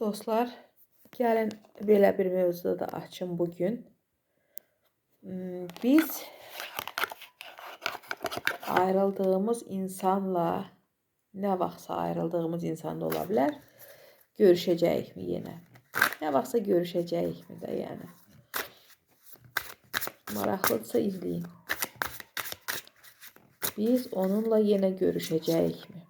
Dostlar, gəlin belə bir mövzuda da açım bugün. Hmm, Biz ayrıldığımız insanla nə vaxtsa ayrıldığımız insan da ola bilər, görüşəcəyikmi yenə? Nə vaxtsa görüşəcəyikmi də, yəni. Maraqlıdırsa izləyin. Biz onunla yenə görüşəcəyikmi?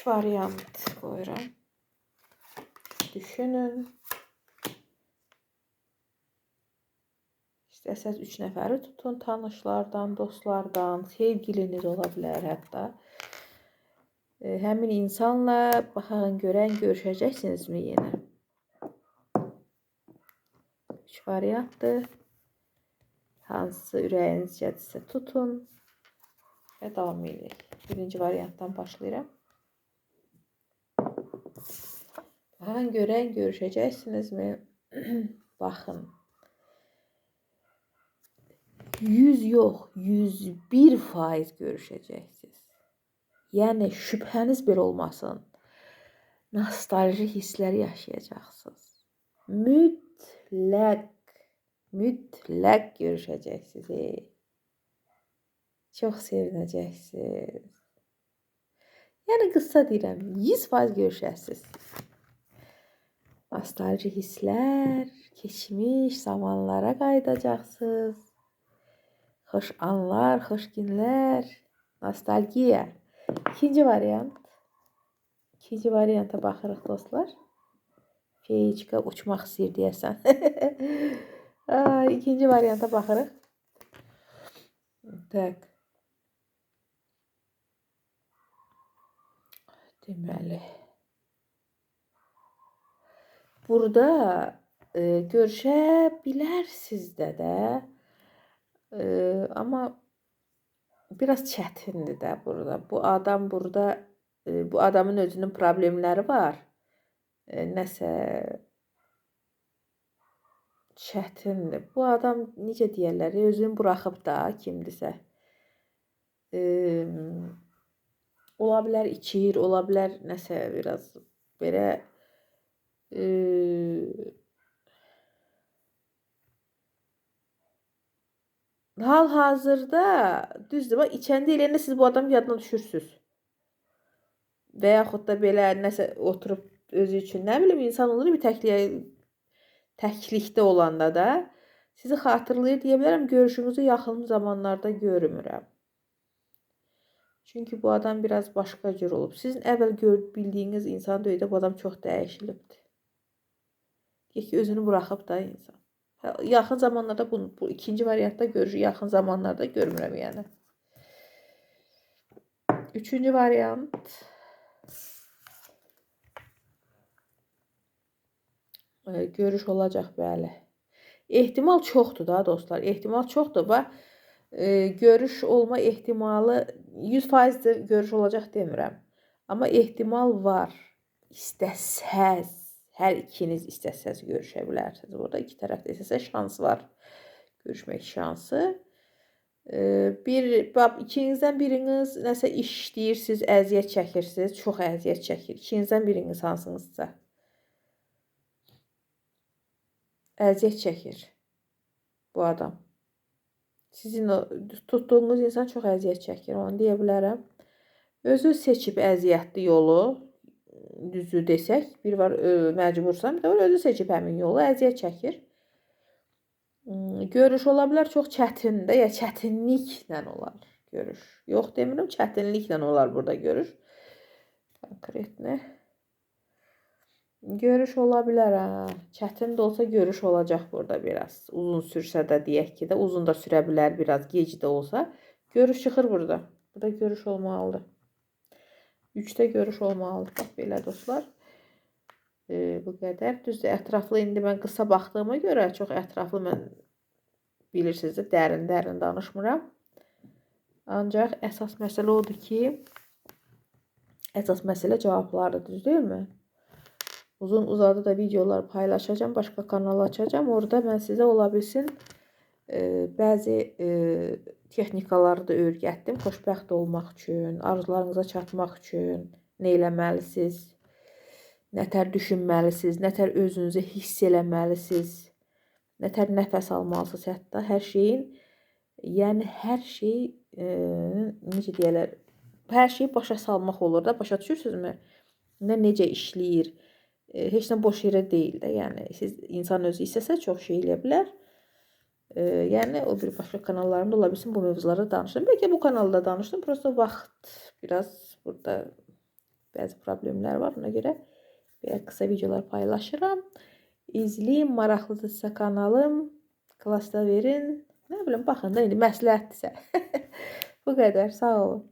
Üç variant qoyuram. Düşünün. İstəsəz üç nəfəri tutun, tanışlardan, dostlardan, sevgiliniz ola bilər hətta. E, həmin insanla baxın görən görüşəcəksinizmi yenə? Üç variantdır. Hansısı ürəyinizcədirsə tutun və davam edək. Birinci variantdan başlayıram. Baxın görən görüşəcəksinizmi? Baxın. 100 yox, 101 faiz görüşəcəksiniz. Yəni şübhəniz belə olmasın. Nostalji hisslər yaşayacaqsınız. Mütləq, mütləq görüşəcəksiniz. Çox sevinəcəksiniz. Yəni qısa deyirəm, 100% görüşəsiniz. Nostalji hisslər, keçmiş zamanlara qayıdacaqsınız. Xoş anlar, xoş günlər, nostalgiya. İkinci variant. İkinci varianta baxırıq dostlar. Feyiçka uçmaq istəyir deyəsən. İkinci varianta baxırıq. Tak. Deməli. Burada e, görüşə bilərsiniz də də. E, amma biraz çətindir də burada. Bu adam burada e, bu adamın özünün problemləri var. E, nəsə çətindir. Bu adam necə deyirlər, özünü buraxıb da kimdisə. E, ola bilər içir, ola bilər nəsə biraz belə e, Hal-hazırda düzdür, bax içəndə eləyəndə siz bu adamı yaddan düşürsüz. Və yaxud da belə nəsə oturub özü üçün, nə bilim, insan olur bir təkliyə təklikdə olanda da sizi xatırlayır deyə bilərəm, görüşünüzü yaxın zamanlarda görmürəm. Çünki bu adam biraz başqa cür olub. Sizin əvvəl gör bildiyiniz insan deyil də bu adam çox dəyişilibdir. Deyək ki, özünü buraxıb da insan. Yaxın zamanlarda bu, bu ikinci variantda görür, yaxın zamanlarda görmürəm yəni. Üçüncü variant. Görüş olacaq bəli. Ehtimal çoxdur da dostlar. Ehtimal çoxdur. Bax e, görüş olma ehtimalı 100% də görüş olacaq demirəm. Amma ehtimal var. İstəsəz hər ikiniz istəsəz görüşə bilərsiniz. Burada iki tərəfdə istəsə şans var. Görüşmək şansı. E, Bir bab ikinizdən biriniz nəsə iş işləyirsiniz, əziyyət çəkirsiniz, çox əziyyət çəkir. İkinizdən biriniz hansınızsa əziyyət çəkir bu adam. Sizin o tutduğunuz insan çox əziyyət çəkir, onu deyə bilərəm. Özü seçib əziyyətli yolu, düzü desək, bir var ə, məcbursan, bir də var özü seçib həmin yolu, əziyyət çəkir. Hmm, Görüş ola bilər çox çətin də, ya çətinliklə olar görüş. Yox demirəm, çətinliklə olar burada görüş. Konkretne. Görüş ola bilər ha. Çətin də olsa görüş olacaq burada biraz. Uzun sürsə də deyək ki də, uzun da sürə bilər biraz, gec də olsa. Görüş çıxır burada. Burada görüş olmalıdır. 3-də görüş olmalıdır. Bax belə dostlar. E, bu qədər. Düzdür, ətraflı indi mən qısa baxdığıma görə çox ətraflı mən bilirsiniz də dərin-dərin danışmıram. Ancaq əsas məsələ odur ki, əsas məsələ cavablardır, düz deyilmi? Uzun uzadı da videolar paylaşacağım, başqa kanal açacağım. Orada mən sizə ola bilsin e, bəzi e, texnikaları da öyrətdim. Xoşbəxt olmaq üçün, arzularınıza çatmaq üçün nə eləməlisiniz? Nətər düşünməlisiniz? Nətər özünüzü hiss eləməlisiniz? Nətər nəfəs almalısınız hətta hər şeyin yəni hər şey e, necə deyirlər? Hər şeyi başa salmaq olur da, başa düşürsünüzmü? Nə necə işləyir? Heç nə boş yerə deyil də. Yəni siz insan özü istəsə çox şey eləyə bilər. E, yəni o bir başqa kanallarımda ola bilsin bu mövzuları danışdım. Bəlkə bu kanalda danışdım. Prosta vaxt biraz burada bəzi problemlər var. Ona görə belə qısa videolar paylaşıram. İzləyin, maraqlıdırsa kanalım, klasta verin. Nə bilim, baxın da indi məsləhətdirsə. bu qədər. Sağ olun.